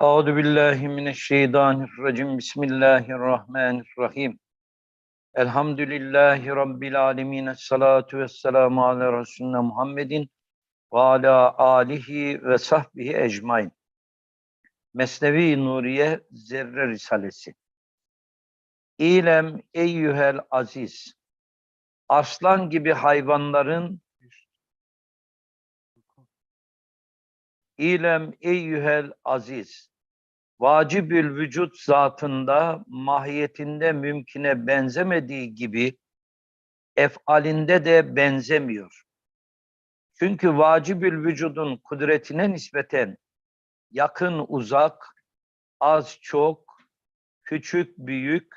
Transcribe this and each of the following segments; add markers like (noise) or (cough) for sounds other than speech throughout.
Euzu billahi mineşşeytanirracim. Bismillahirrahmanirrahim. Elhamdülillahi rabbil alamin. Essalatu vesselamu ala resulina Muhammedin ve ala alihi ve sahbihi ecmaîn. Mesnevi Nuriye Zerre Risalesi. İlem eyyühel aziz. Aslan gibi hayvanların İlem eyyühel aziz. Vacibül vücut zatında, mahiyetinde mümkine benzemediği gibi efalinde de benzemiyor. Çünkü vacibül vücudun kudretine nispeten yakın uzak, az çok, küçük büyük,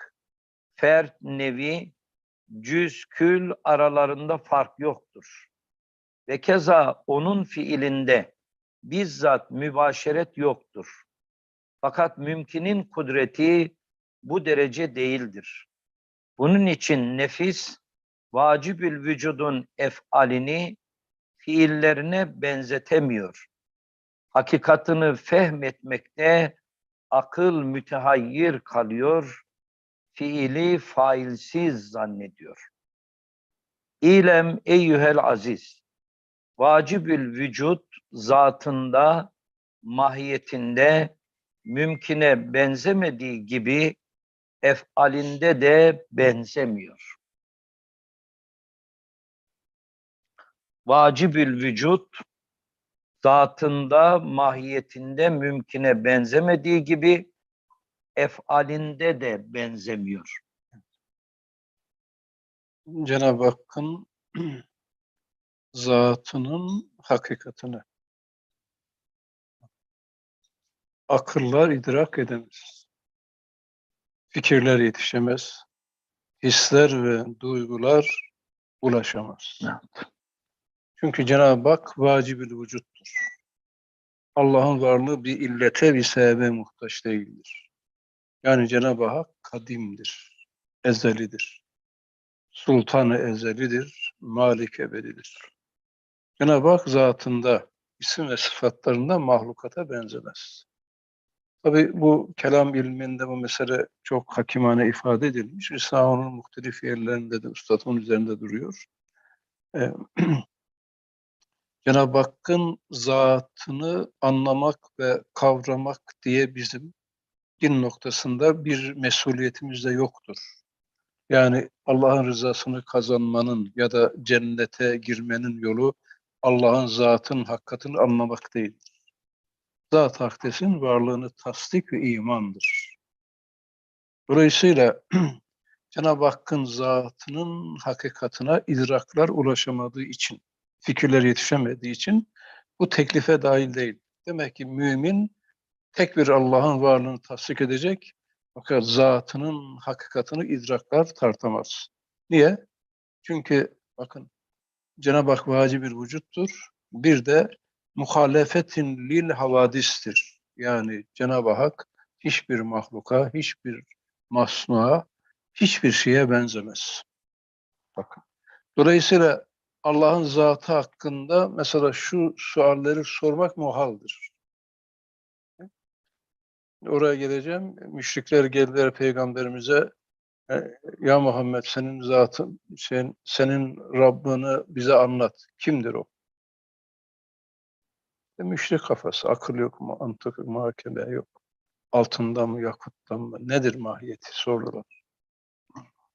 fert nevi, cüz kül aralarında fark yoktur. Ve keza onun fiilinde bizzat mübaşeret yoktur. Fakat mümkinin kudreti bu derece değildir. Bunun için nefis vacibül vücudun efalini fiillerine benzetemiyor. Hakikatını fehmetmekte akıl mütehayyir kalıyor, fiili failsiz zannediyor. İlem eyyühel aziz, vacibül vücut zatında, mahiyetinde mümkine benzemediği gibi efalinde de benzemiyor. Vacibül vücut zatında, mahiyetinde mümkine benzemediği gibi efalinde de benzemiyor. Cenab-ı Hakk'ın (clears throat) zatının hakikatini akıllar idrak edemez. Fikirler yetişemez. Hisler ve duygular ulaşamaz. Evet. Çünkü Cenab-ı Hak vacibül vücuttur. Allah'ın varlığı bir illete, bir sebebe muhtaç değildir. Yani Cenab-ı Hak kadimdir, ezelidir. Sultanı ezelidir, malik ebedidir. Cenab-ı Hak zatında, isim ve sıfatlarında mahlukata benzemez. Tabi bu kelam ilminde bu mesele çok hakimane ifade edilmiş. Risale'nin muhtelif yerlerinde de üstadın üzerinde duruyor. Ee, (clears throat) Cenab-ı Hakk'ın zatını anlamak ve kavramak diye bizim din noktasında bir mesuliyetimiz de yoktur. Yani Allah'ın rızasını kazanmanın ya da cennete girmenin yolu Allah'ın zatın hakikatini anlamak değildir. Zat hakdesin varlığını tasdik ve imandır. Dolayısıyla (clears throat) Cenab-ı Hakk'ın zatının hakikatına idraklar ulaşamadığı için, fikirler yetişemediği için bu teklife dahil değil. Demek ki mümin tek bir Allah'ın varlığını tasdik edecek fakat zatının hakikatını idraklar tartamaz. Niye? Çünkü bakın Cenab-ı Hak vaci bir vücuttur. Bir de muhalefetin lil havadistir. Yani Cenab-ı Hak hiçbir mahluka, hiçbir masnuğa, hiçbir şeye benzemez. Bakın. Dolayısıyla Allah'ın zatı hakkında mesela şu sualleri sormak muhaldir. Oraya geleceğim. Müşrikler geldiler peygamberimize "E, ya Muhammed senin zatın, sen, senin Rabbini bize anlat. Kimdir o? E, müşrik kafası, akıl yok mu, antık, muhakeme yok. Altından mı, yakuttan mı, nedir mahiyeti sordular.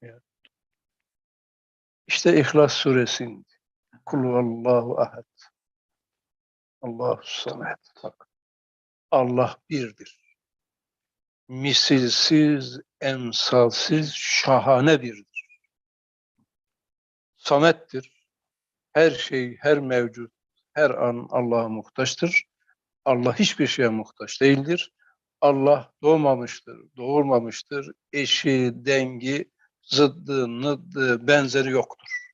Yani. İşte İhlas suresinde Kul Allahu ahad. Allahu samed. Bak. Allah birdir. Misilsiz, emsalsiz, şahane birdir. Samettir. Her şey, her mevcut, her an Allah'a muhtaçtır. Allah hiçbir şeye muhtaç değildir. Allah doğmamıştır, doğurmamıştır. Eşi, dengi, zıddı, nıddı, benzeri yoktur.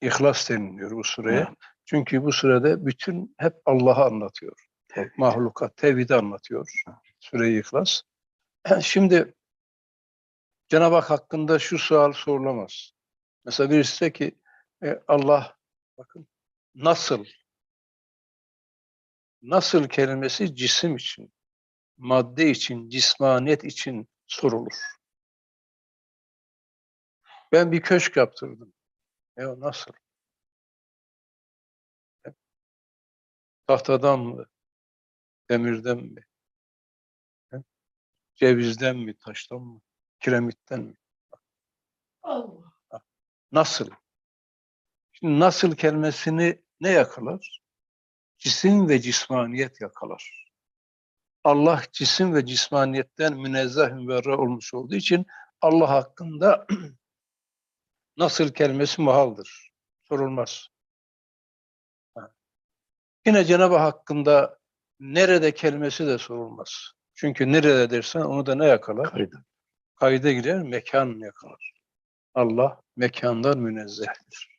İhlas deniliyor bu sureye. Evet. Çünkü bu surede bütün hep Allah'ı anlatıyor. Tevhid. Mahlukat, tevhidi anlatıyor. Süre-i İhlas. (clears throat) Şimdi Cenab-ı Hak hakkında şu sual sorulamaz. Mesela birisi de ki e, Allah bakın nasıl nasıl kelimesi cisim için, madde için, cismaniyet için sorulur. Ben bir köşk yaptırdım. Ya nasıl? Tahtadan mı? Demirden mi? He? Cevizden mi? Taştan mı? Kiremitten mi? Allah. Nasıl? Şimdi nasıl kelimesini ne yakalar? Cisim ve cismaniyet yakalar. Allah cisim ve cismaniyetten münezzeh müberra olmuş olduğu için Allah hakkında (clears throat) nasıl kelimesi muhaldır. Sorulmaz. Ha. Yine Cenab-ı Hak hakkında nerede kelimesi de sorulmaz. Çünkü nerede dersen onu da ne yakalar? Kaydı. Kayda girer, mekan yakalar. Allah mekandan münezzehtir.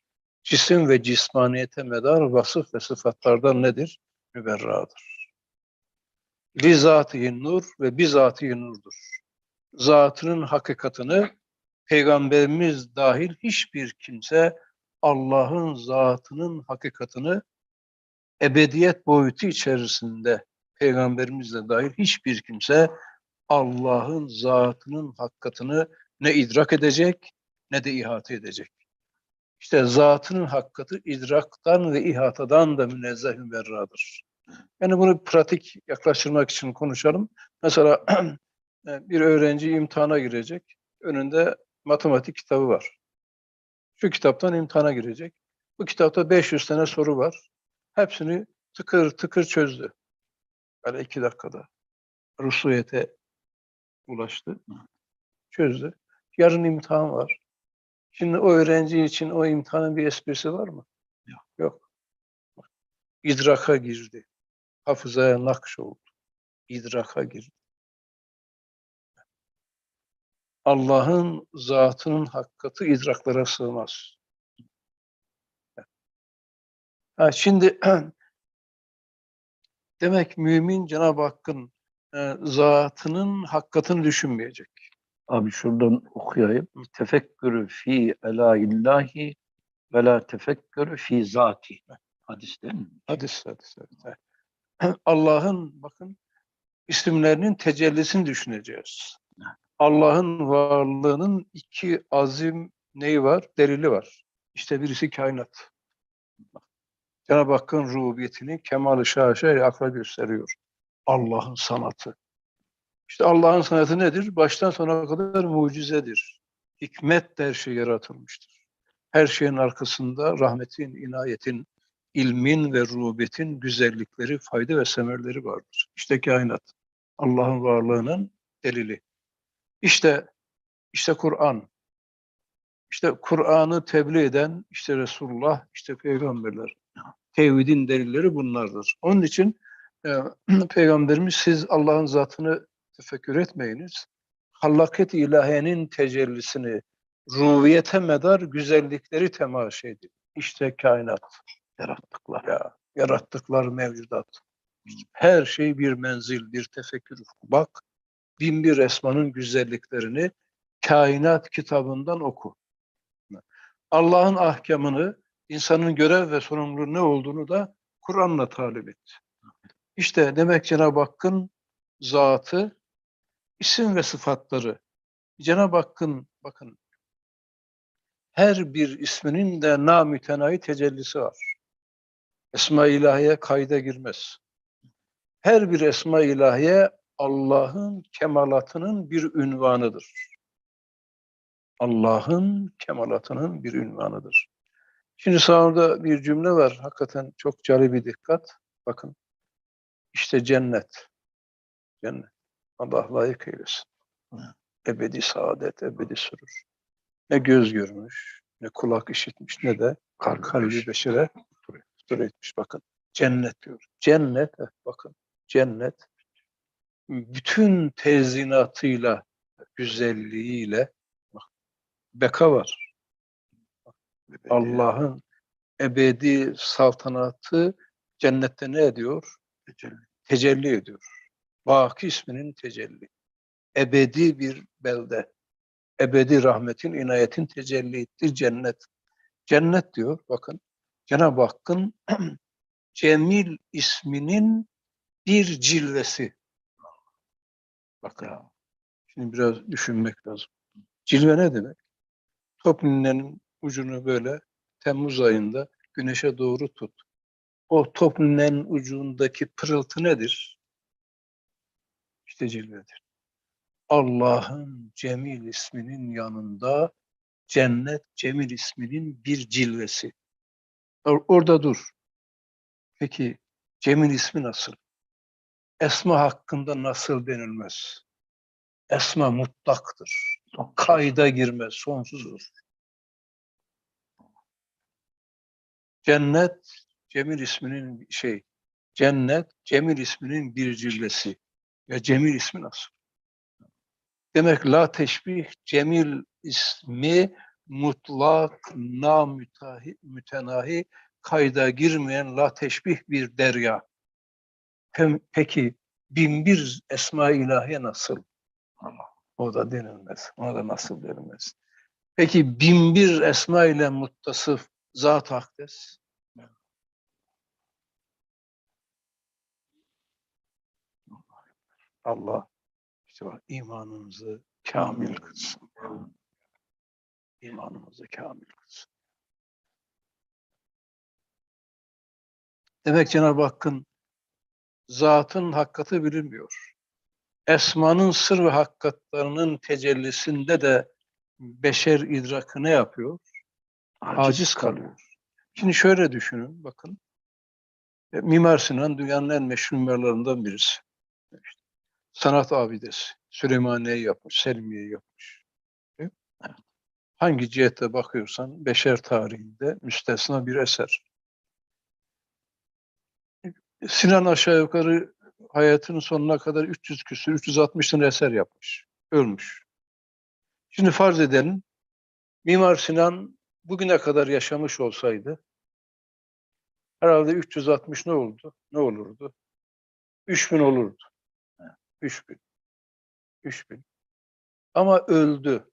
Cisim ve cismaniyete medar vasıf ve sıfatlardan nedir? Müberradır. Lizatihi nur ve bizatihi nurdur. Zatının hakikatını Peygamberimiz dahil hiçbir kimse Allah'ın zatının hakikatını ebediyet boyutu içerisinde Peygamberimizle dahil hiçbir kimse Allah'ın zatının hakikatını ne idrak edecek ne de ihate edecek. İşte zatının hakikati idraktan ve ihatadan da münezzeh müberradır. Yani bunu pratik yaklaştırmak için konuşalım. Mesela (clears throat) bir öğrenci imtihana girecek. Önünde matematik kitabı var. Şu kitaptan imtihana girecek. Bu kitapta 500 tane soru var. Hepsini tıkır tıkır çözdü. Böyle iki dakikada. Rusuyete ulaştı. Çözdü. Yarın imtihan var. Şimdi o öğrenci için o imtihanın bir esprisi var mı? Yok. Yok. İdraka girdi. Hafızaya nakş oldu. İdraka girdi. Allah'ın zatının hakikati idraklara sığmaz. Ha, şimdi (clears throat) demek mümin Cenab-ı Hakk'ın e, zatının hakikatini düşünmeyecek. Abi şuradan okuyayım. Tefekkürü fi elaillahi ve la tefekkürü fi zati. Hadis değil mi? Hadis, hadis, hadis. (clears throat) Allah'ın bakın isimlerinin tecellisini düşüneceğiz. Allah'ın varlığının iki azim neyi var? Delili var. İşte birisi kainat. Cenab-ı Hakk'ın rububiyetini kemal-i şaşa akla gösteriyor. Allah'ın sanatı. İşte Allah'ın sanatı nedir? Baştan sona kadar mucizedir. Hikmet her şey yaratılmıştır. Her şeyin arkasında rahmetin, inayetin, ilmin ve rubiyetin güzellikleri, fayda ve semerleri vardır. İşte kainat. Allah'ın varlığının delili. İşte işte Kur'an. İşte Kur'an'ı tebliğ eden işte Resulullah, işte peygamberler. Tevhidin delilleri bunlardır. Onun için e, (clears throat) peygamberimiz siz Allah'ın zatını tefekkür etmeyiniz. Hallaket ilahiyenin tecellisini, ruhiyete medar güzellikleri temaşa edin. İşte kainat, yarattıklar, ya, yarattıklar mevcudat. Her şey bir menzil, bir tefekkür. Bak, bin bir esmanın güzelliklerini kainat kitabından oku. Allah'ın ahkamını, insanın görev ve sorumluluğu ne olduğunu da Kur'an'la talip et. İşte demek Cenab-ı Hakk'ın zatı, isim ve sıfatları. Cenab-ı Hakk'ın bakın her bir isminin de namütenayi tecellisi var. Esma-i ilahiye kayda girmez. Her bir esma-i ilahiye Allah'ın kemalatının bir ünvanıdır. Allah'ın kemalatının bir ünvanıdır. Şimdi sağında bir cümle var. Hakikaten çok cari bir dikkat. Bakın. İşte cennet. Cennet. Allah layık eylesin. Ebedi saadet, ebedi sürür. Ne göz görmüş, ne kulak işitmiş, ne de kalbi beşire tutur etmiş. Bakın. Cennet diyor. Cennet, bakın. Cennet bütün tezinatıyla, güzelliğiyle bak, beka var. Allah'ın ebedi saltanatı cennette ne ediyor? Tecelli, tecelli ediyor. Baki isminin tecelli. Ebedi bir belde. Ebedi rahmetin, inayetin tecelli ettiği cennet. Cennet diyor bakın. Cenab-ı Hakk'ın (clears throat) Cemil isminin bir cilvesi. Bakın. Şimdi biraz düşünmek lazım. Cilve ne demek? Top ninenin ucunu böyle Temmuz ayında güneşe doğru tut. O top ninenin ucundaki pırıltı nedir? İşte cilvedir. Allah'ın Cemil isminin yanında cennet Cemil isminin bir cilvesi. Or- Orada dur. Peki Cemil ismi nasıl? Esma hakkında nasıl denilmez? Esma mutlaktır. Kayda girmez, sonsuzdur. Cennet Cemil isminin şey, cennet Cemil isminin bir cilvesi. Ya Cemil ismi nasıl? Demek la teşbih Cemil ismi mutlak, namütahi, mütenahi, kayda girmeyen la teşbih bir derya. Peki bin bir esma ilahiye nasıl? O da denilmez. Ona da nasıl denilmez. Peki bin bir esma ile muttasıf zat akdes? Allah işte bak, imanımızı kamil kılsın. İmanımızı kamil kılsın. Demek Cenab-ı Hakk'ın zatın hakikati bilinmiyor. Esmanın sır ve hakikatlarının tecellisinde de beşer idrakı ne yapıyor? Aciz kalıyor. Şimdi şöyle düşünün, bakın. E, Mimar Sinan dünyanın en meşhur mimarlarından birisi. İşte sanat abidesi. Süleymaniye yapmış, Selimiye yapmış. Hangi cihete bakıyorsan beşer tarihinde müstesna bir eser. Sinan aşağı yukarı hayatının sonuna kadar 300 küsür, 360 tane eser yapmış. Ölmüş. Şimdi farz edelim, Mimar Sinan bugüne kadar yaşamış olsaydı, herhalde 360 ne oldu? Ne olurdu? 3000 olurdu. 3000. 3000. Ama öldü.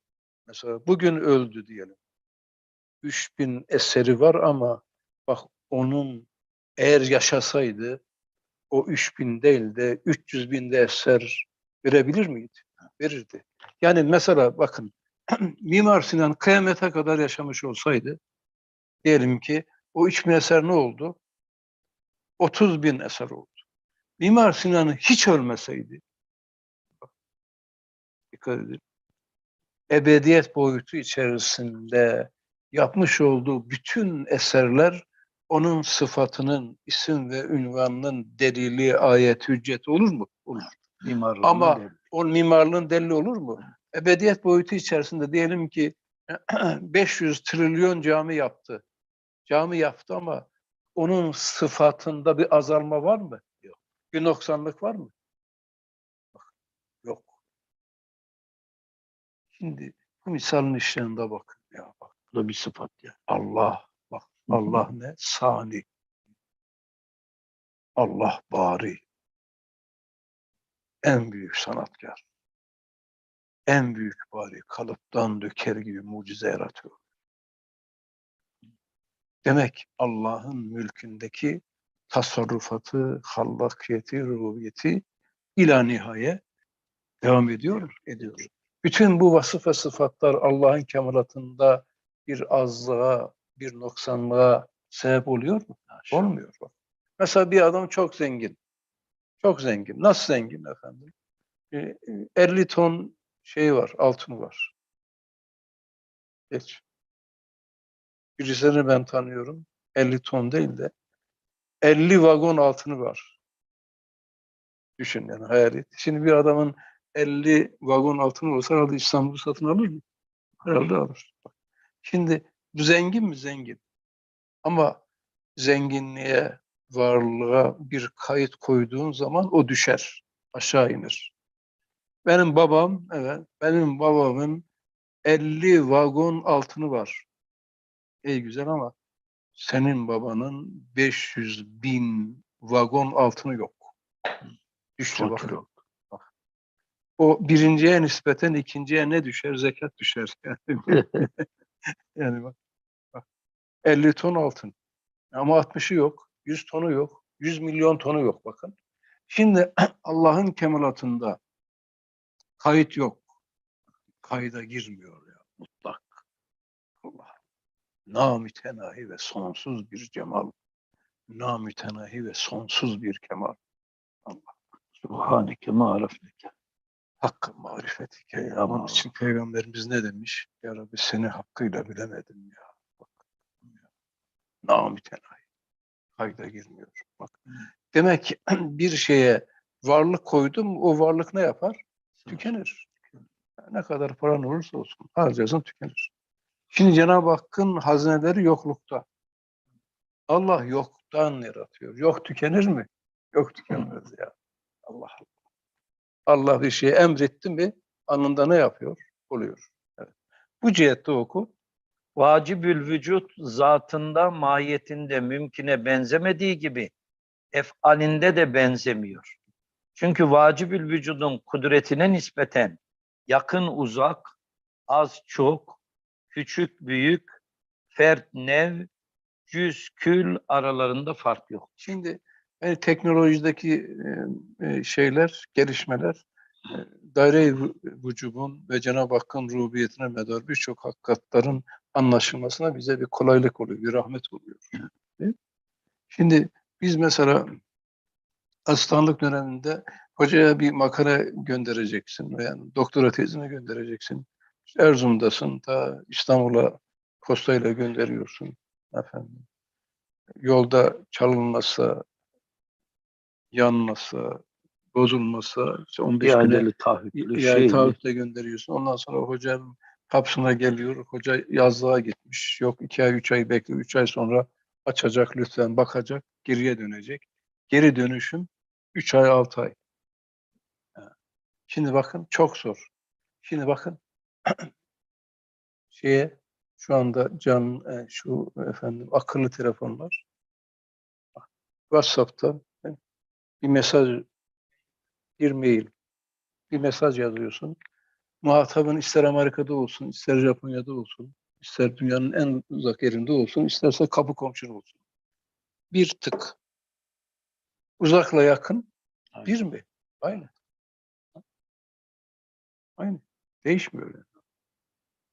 Mesela bugün öldü diyelim. 3000 eseri var ama bak onun eğer yaşasaydı o 3000 değil de 300 binde eser verebilir miydi? Verirdi. Yani mesela bakın (clears throat) Mimar Sinan kıyamete kadar yaşamış olsaydı diyelim ki o 3000 eser ne oldu? 30 bin eser oldu. Mimar Sinan hiç ölmeseydi dikkat edin. Ebediyet boyutu içerisinde yapmış olduğu bütün eserler onun sıfatının, isim ve ünvanının delili, ayet, hüccet olur mu? Olur. Mimarlığın Ama değeri. o mimarlığın delili olur mu? Ebediyet boyutu içerisinde diyelim ki (clears throat) 500 trilyon cami yaptı. Cami yaptı ama onun sıfatında bir azalma var mı? Yok. Bir noksanlık var mı? Bak, Yok. Şimdi bu misalin işlerinde bakın. Ya bak Bu da bir sıfat ya. Allah bak Allah ne? Sani. Allah bari. En büyük sanatkar. En büyük bari kalıptan döker gibi mucize yaratıyor. Demek Allah'ın mülkündeki tasarrufatı, hallakiyeti, rububiyeti ila nihaye devam ediyor, ediyor. Bütün bu vasıf ve sıfatlar Allah'ın kemalatında bir azlığa, bir noksanlığa sebep oluyor mu? Olmuyor. Bak. Mesela bir adam çok zengin. Çok zengin. Nasıl zengin efendim? Ee, e, 50 ton şeyi var, altını var. Geç. Birisini ben tanıyorum. 50 ton değil de 50 vagon altını var. Düşün yani hayal et. Şimdi bir adamın 50 vagon altını olsa herhalde İstanbul'u satın alır mı? Herhalde alır. Şimdi bu zengin mi? Zengin. Ama zenginliğe, varlığa bir kayıt koyduğun zaman o düşer. Aşağı inir. Benim babam, evet, benim babamın 50 vagon altını var. İyi güzel ama senin babanın 500 bin vagon altını yok. Düştü Çok bak. yok. O birinciye nispeten ikinciye ne düşer? Zekat düşer. (laughs) Yani, (laughs) yani bak, bak. 50 ton altın. Ama 60'ı yok. 100 tonu yok. 100 milyon tonu yok bakın. Şimdi (clears throat) Allah'ın kemalatında kayıt yok. Kayda girmiyor ya mutlak. Allah. Namütenahi ve sonsuz bir cemal. Namütenahi ve sonsuz bir kemal. Subhaneke ma arafneke. Hakkı marifetike ya. Onun için Peygamberimiz ne demiş? Ya Rabbi seni hakkıyla bilemedim ya. Bak, ya. Namütenahi. Kayda girmiyor. Bak. Demek ki (clears throat) bir şeye varlık koydum, o varlık ne yapar? Tükenir. Ne kadar paran olursa olsun harcarsın tükenir. Şimdi Cenab-ı Hakk'ın hazineleri yoklukta. Allah yoktan yaratıyor. Yok tükenir mi? Yok tükenmez ya. Allah Allah. Allah bir şeye emretti mi anında ne yapıyor? Oluyor. Evet. Bu cihette oku. Vacibül vücut zatında, mahiyetinde mümküne benzemediği gibi efalinde de benzemiyor. Çünkü vacibül vücudun kudretine nispeten yakın uzak, az çok, küçük büyük, fert nev, cüz kül aralarında fark yok. Şimdi yani teknolojideki e, e, şeyler, gelişmeler e, daire-i vü- vücubun ve Cenab-ı Hakk'ın rububiyetine medar birçok hakikatların anlaşılmasına bize bir kolaylık oluyor, bir rahmet oluyor. Şimdi biz mesela asistanlık döneminde hocaya bir makale göndereceksin veya doktora tezine göndereceksin. Erzurum'dasın, ta İstanbul'a postayla gönderiyorsun efendim. Yolda çalınmasa, yanmasa, bozulmasa, işte 15 güne İadeli taahhütlü yani şey. taahhütle gönderiyorsun. Ondan sonra hocanın kapısına geliyor. Hoca yazlığa gitmiş. Yok iki ay, üç ay bekliyor. Üç ay sonra açacak lütfen bakacak. Geriye dönecek. Geri dönüşüm üç ay, altı ay. Şimdi bakın çok zor. Şimdi bakın (clears throat) şeye şu anda can e, şu efendim akıllı telefonlar WhatsApp'ta bir mesaj bir mail bir mesaj yazıyorsun. Muhatabın ister Amerika'da olsun, ister Japonya'da olsun, ister dünyanın en uzak yerinde olsun, isterse kapı komşun olsun. Bir tık. Uzakla yakın Aynen. bir mi? Aynı. Aynı. Değişmiyor yani.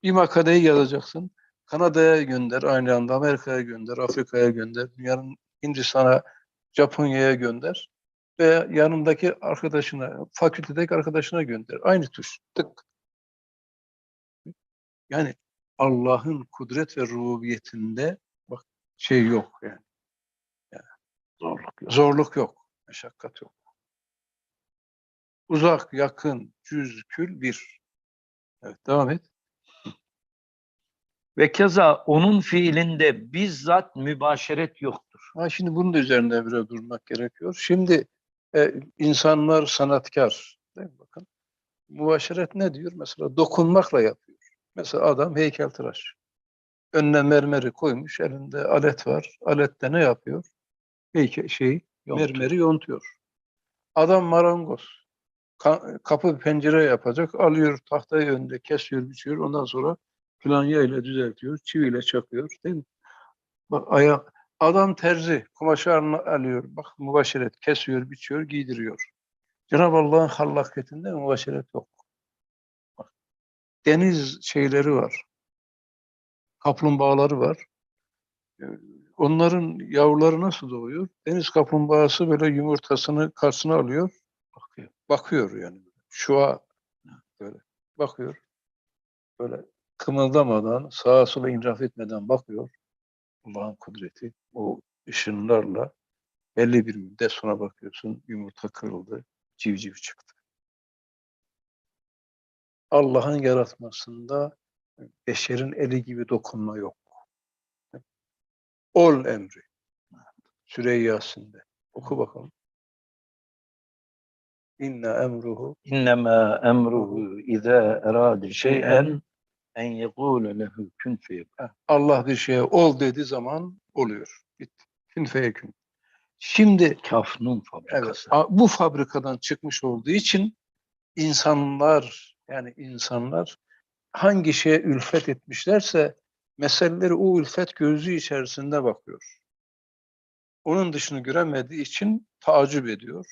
Bir makaleyi yazacaksın. Kanada'ya gönder aynı anda, Amerika'ya gönder, Afrika'ya gönder, dünyanın Hindistan'a, Japonya'ya gönder ve yanındaki arkadaşına, fakültedeki arkadaşına gönder. Aynı tuş. Tık. Yani Allah'ın kudret ve rububiyetinde bak şey yok yani. Zorluk yok. Zorluk yok. Meşakkat yok. Uzak, yakın, cüz, kül bir. Evet, devam et. Ve keza onun fiilinde bizzat mübaşeret yoktur. Ha, şimdi bunun da üzerinde biraz durmak gerekiyor. Şimdi e, insanlar sanatkar. Değil mi? Bakın. Mübaşeret ne diyor? Mesela dokunmakla yapıyor. Mesela adam heykeltıraş. Önüne mermeri koymuş, elinde alet var. Alette ne yapıyor? Heykel, şey, Yontuyor. mermeri yontuyor. Adam marangoz. Ka- kapı pencere yapacak. Alıyor tahtayı önünde kesiyor, biçiyor. Ondan sonra planya ile düzeltiyor. Çiviyle çakıyor. Değil mi? Bak ayak Adam terzi, kumaşı alıyor. Bak mübaşeret, kesiyor, biçiyor, giydiriyor. Cenab-ı Allah'ın hallakiyetinde mübaşeret yok. Bak, deniz şeyleri var. Kaplumbağaları var. Ee, Onların yavruları nasıl doğuyor? Deniz kaplumbağası böyle yumurtasını karşısına alıyor. Bakıyor. Bakıyor yani. Şua böyle bakıyor. Böyle kımıldamadan, sağa sola inraf etmeden bakıyor. Allah'ın kudreti o ışınlarla belli bir müddet sonra bakıyorsun yumurta kırıldı, civciv çıktı. Allah'ın yaratmasında beşerin eli gibi dokunma yok. Ol emri. Süreyyasinde. Oku bakalım. İnne emruhu İnnemâ emruhu izâ erâde şey'en en yekûle lehu kün. Allah bir şeye ol dediği zaman oluyor. Bitti. Kün feyekün. Şimdi Kaf nun Evet, fabrikası. a- bu fabrikadan çıkmış olduğu için insanlar yani insanlar hangi şeye ülfet etmişlerse meseleleri o ülfet gözü içerisinde bakıyor. Onun dışını göremediği için tacip ediyor.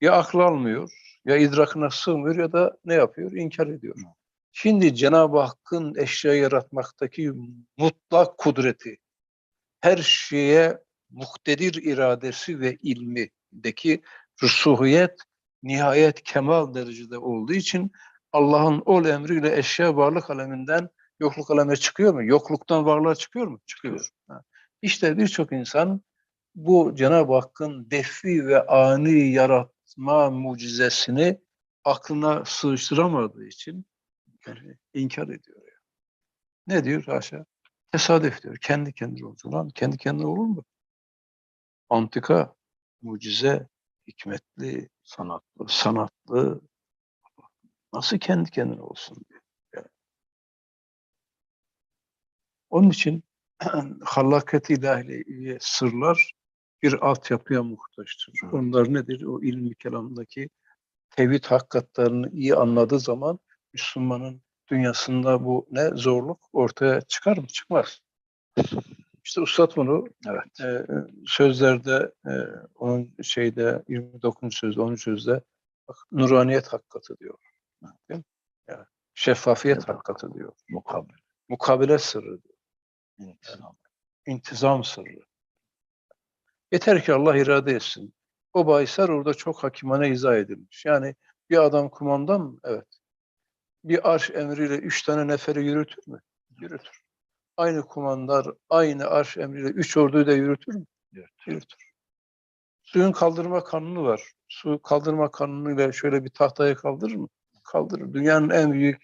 ya aklı almıyor, ya idrakına sığmıyor ya da ne yapıyor? İnkar ediyor. Şimdi Cenab-ı Hakk'ın eşya yaratmaktaki mutlak kudreti, her şeye muktedir iradesi ve ilmideki rüsuhiyet nihayet kemal derecede olduğu için Allah'ın ol emriyle eşya varlık aleminden yokluk alemine çıkıyor mu? Yokluktan varlığa çıkıyor mu? Çıkıyor. Ha. İşte birçok insan bu Cenab-ı Hakk'ın defi ve ani yaratma mucizesini aklına sığıştıramadığı için yani inkar ediyor. ya. Ne diyor? Haşa. Tesadüf diyor. Kendi kendine olur. Lan kendi kendine olur mu? Antika, mucize, hikmetli, sanatlı, sanatlı. Nasıl kendi kendine olsun diyor. Yani. Onun için (clears throat) hallakat ilahiye sırlar bir altyapıya muhtaçtır. Onlar nedir? O ilmi kelamdaki tevhid hakikatlerini iyi anladığı zaman Müslümanın dünyasında bu ne zorluk ortaya çıkar mı? Çıkmaz. İşte Üstad bunu Evet. e, sözlerde e, onun şeyde 29. sözde 10. sözde bak, nuraniyet hakikati diyor. Değil mi? Yani şeffafiyet Evet. hakikati diyor. Mukabil. Mukabele sırrı diyor. İntizam. İntizam sırrı. Yeter ki Allah irade etsin. O bahisler orada çok hakimane izah edilmiş. Yani bir adam kumandan mı? Evet. Bir arş emriyle üç tane neferi yürütür mü? Yürütür. Aynı kumandar, aynı arş emriyle üç orduyu da yürütür mü? Yürütür. Yürütür. Suyun kaldırma kanunu var. Su kaldırma kanunuyla şöyle bir tahtayı kaldırır mı? Kaldırır. Dünyanın en büyük,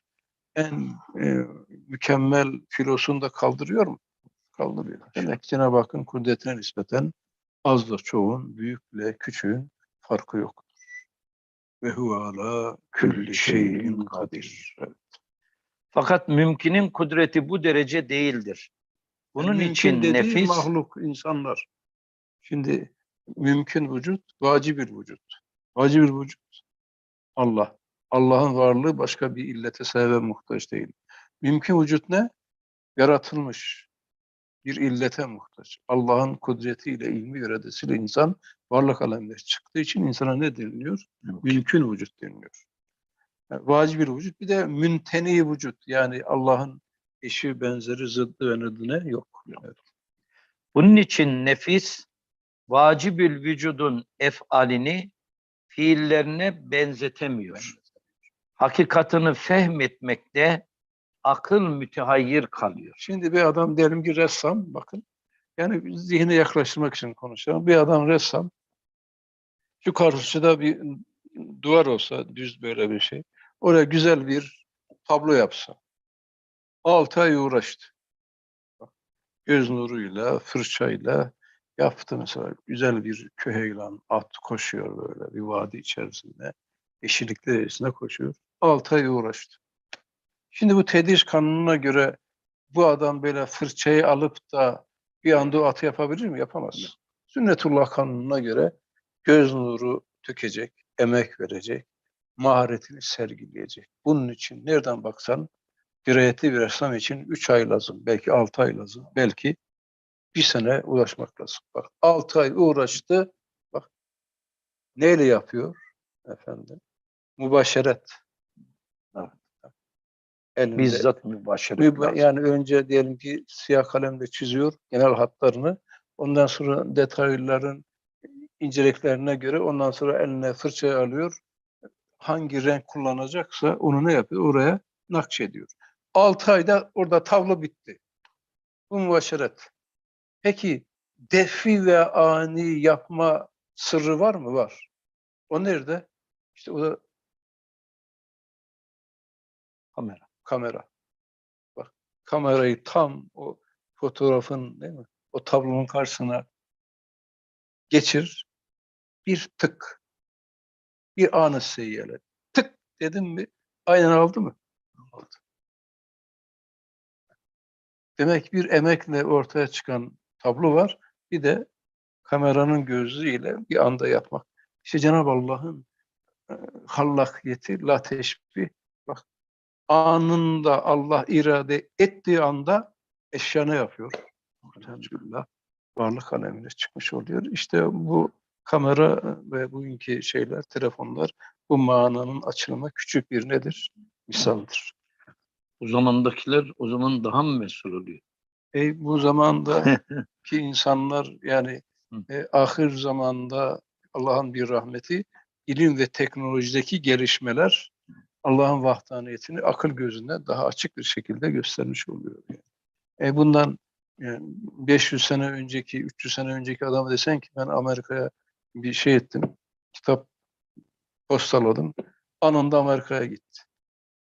en e, mükemmel filosunu da kaldırıyor mu? Kaldırıyor. Demek Cenab-ı Hakk'ın kudretine nispeten azla çoğun, büyükle küçüğün farkı yoktur. Ve huve ala külli şeyin kadir. Evet. Fakat mümkinin kudreti bu derece değildir. Bunun Yani için nefis mahluk, insanlar. Şimdi mümkün vücut, vacibül vücut. Vacibül vücut Allah. Allah'ın varlığı başka bir illete sebebe muhtaç değil. Mümkün vücut ne? Yaratılmış bir illete muhtaç. Allah'ın kudretiyle, ilmi iradesiyle insan varlık alemine çıktığı için insana ne deniliyor? Mümkün vücut deniliyor. Yani vacibül vücut bir de münteni vücut. Yani Allah'ın eşi, benzeri, zıddı ve nedine yok. Evet. Bunun için nefis vacibül vücudun efalini fiillerine benzetemiyor. Hakikatını fehmetmekte akıl mütehayyir kalıyor. Şimdi bir adam diyelim ki ressam, bakın. Yani zihne yaklaştırmak için konuşuyorum. Bir adam ressam. Şu karşıda bir duvar olsa, düz böyle bir şey. Oraya güzel bir tablo yapsa. Altı ay uğraştı. Göz nuruyla, fırçayla yaptı mesela. Güzel bir köheylan, at koşuyor böyle bir vadi içerisinde. Yeşillikler içinde koşuyor. Altı ay uğraştı. Şimdi bu tedriş kanununa göre bu adam böyle fırçayı alıp da bir anda atı yapabilir mi? Yapamaz. Sünnetullah kanununa göre göz nuru tökecek, emek verecek, maharetini sergileyecek. Bunun için nereden baksan dirayetli bir ressam için 3 ay lazım, belki 6 ay lazım, belki bir sene uğraşmak lazım. Bak 6 ay uğraştı, bak neyle yapıyor efendim? Mübaşeret. Evet. Elinde, Bizzat mübaşeret bir- lazım. yani önce diyelim ki siyah kalemle çiziyor genel hatlarını. Ondan sonra detayların inceliklerine göre ondan sonra eline fırçayı alıyor. Hangi renk kullanacaksa onu ne yapıyor? Oraya nakşediyor. 6 ayda orada tablo bitti. Bu mübaşeret. Peki defi ve ani yapma sırrı var mı? Var. O nerede? İşte o da Kamera. kamera. Bak kamerayı tam o fotoğrafın değil mi? O tablonun karşısına geçir. Bir tık. Bir anı seyyele. Tık dedim mi aynen aldı mı? Aldı. Demek bir emekle ortaya çıkan tablo var. Bir de kameranın gözüyle bir anda yapmak. İşte Cenab-ı Allah'ın e, hallakiyeti, la teşbih. Bak anında Allah irade ettiği anda eşya ne yapıyor? Elhamdülillah varlık alemine çıkmış oluyor. İşte bu kamera ve bugünkü şeyler, telefonlar bu mananın açılımına küçük bir nedir? Misaldır. O zamandakiler o zaman daha mı mesul oluyor? E, bu zamanda (laughs) ki insanlar yani e, ahir zamanda Allah'ın bir rahmeti, ilim ve teknolojideki gelişmeler Allah'ın vahdaniyetini akıl gözünden daha açık bir şekilde göstermiş oluyor. Yani. E, bundan yani 500 sene önceki, 300 sene önceki adama desen ki ben Amerika'ya bir şey ettim, kitap postaladım, anında Amerika'ya gitti.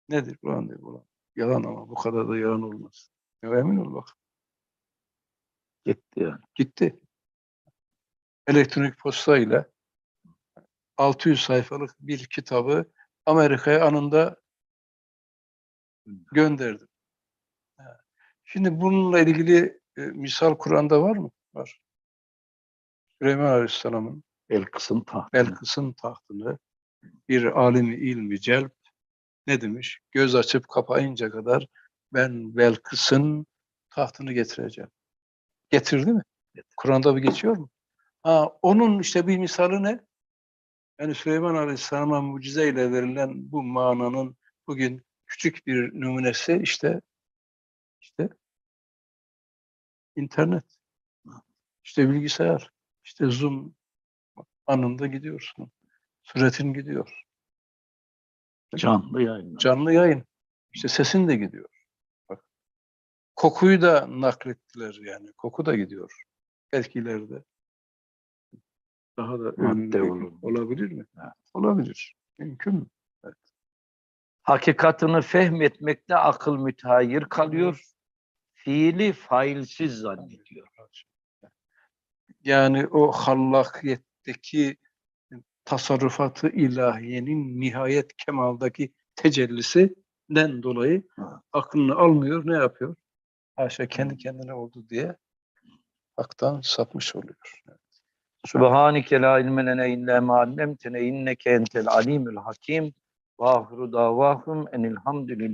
Nedir ulan diyor ulan. Yalan ama bu kadar da yalan olmaz. Ya emin ol bak. Gitti yani. gitti. Elektronik posta ile 600 sayfalık bir kitabı Amerika'ya anında gönderdim. Şimdi bununla ilgili e, misal Kur'an'da var mı? Var. Süleyman Aleyhisselam'ın Belkıs'ın tahtı. Belkıs'ın tahtını bir alimi ilmi celp ne demiş? Göz açıp kapayınca kadar ben Belkıs'ın tahtını getireceğim. Getirdi mi? Kur'an'da bir geçiyor mu? Ha, onun işte bir misali ne? Yani Süleyman Aleyhisselam'a mucizeyle verilen bu mananın bugün küçük bir numunesi işte işte internet. İşte bilgisayar. işte Zoom anında gidiyorsun. Süretin gidiyor. Canlı yayın. Canlı yayın. İşte sesin de gidiyor. Bak. Kokuyu da naklettiler yani. Koku da gidiyor. Belki ileride. Daha da Madde olur. olabilir mi? Evet. Olabilir. Mümkün mü? Hakikatını fehmetmekte akıl mütehayyir kalıyor. Fiili failsiz zannediyor. Yani o hallakiyetteki tasarrufatı ilahiyenin nihayet kemaldaki tecellisinden dolayı Evet. aklını almıyor. Ne yapıyor? Haşa kendi kendine oldu diye haktan sapmış oluyor. Subhaneke la ilme lene illa ma allamtene inneke entel alimul hakim. Ve ahiru davahum enilhamdülillah.